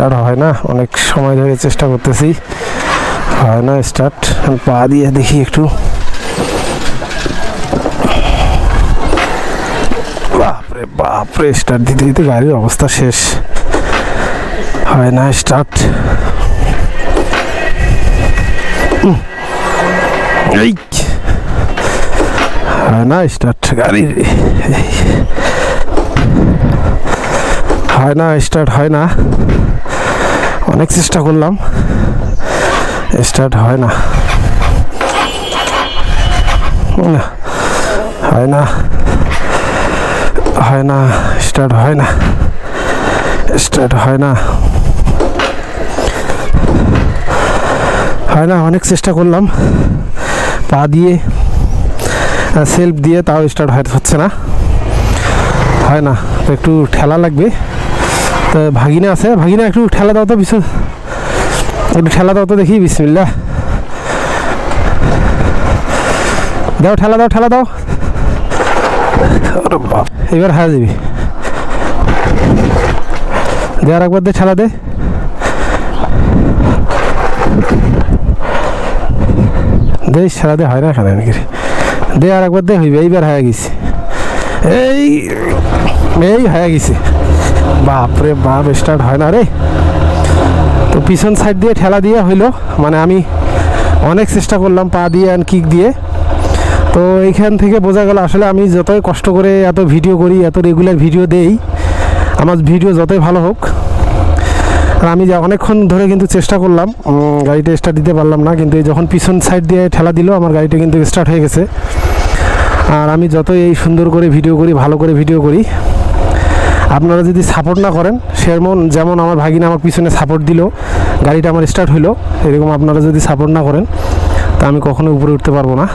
Start হয় না, অনেক সময় ধরে চেষ্টা করতেছি। হয় না স্টার্ট পা দিয়ে দেখি একটু। বাপরে বাপরে স্টার্ট দিতে দিতে গাড়ির অবস্থা শেষ। হয় না স্টার্ট এই। হয় না স্টার্ট গাড়ি হয় না স্টার্ট হয় না। অনেক চেষ্টা করলাম। স্টার্ট হয় না। হয় না। হয় না স্টার্ট হয় না। স্টার্ট হয় না। হয় না, অনেক চেষ্টা করলাম। পা দিয়ে সেলফ দিয়ে তাও স্টার্ট হয় হচ্ছে না। হয় না তো একটু ঠেলা লাগবে। ভাগিনা আছে। ভাগিনা, একটু ঠেলা দাও তো বিশাল একটু ঠেলা দাও তো দেখি বিসমিল্লা দাও, ঠেলা দাও ঠেলা দাও। এবার হারা দিবি। দে আর একবার দে, ঠেলা দে। দে, ঠেলা দে, হয় না নাকি দে আর একবার দে হইবে এইবার হয়ে গেছি। এই এই হয়ে গেছে। বাপরে বাপ স্টার্ট হয় না রে। তো পিছন সাইড দিয়ে ঠেলা দিয়ে হইল মানে আমি অনেক চেষ্টা করলাম পা দিয়ে অ্যান্ড কিক দিয়ে। তো এইখান থেকে বোঝা গেল আসলে আমি যতই কষ্ট করে এত ভিডিও করি, এত রেগুলার ভিডিও দেই, আমার ভিডিও যতই ভালো হোক, আর আমি যে অনেকক্ষণ ধরে কিন্তু চেষ্টা করলাম গাড়িটা স্টার্ট দিতে পারলাম না, কিন্তু যখন পিছন সাইড দিয়ে ঠেলা দিল, আমার গাড়িটা কিন্তু স্টার্ট হয়ে গেছে। আর আমি যতই এই সুন্দর করে ভিডিও করি, ভালো করে ভিডিও করি আপনারা যদি সাপোর্ট না করেন সেমন যেমন আমার ভাগিনা আমার পিছনে সাপোর্ট দিল, গাড়িটা আমার স্টার্ট হইল, এরকম আপনারা যদি সাপোর্ট না করেন, তা আমি কখনো উপরে উঠতে পারব না।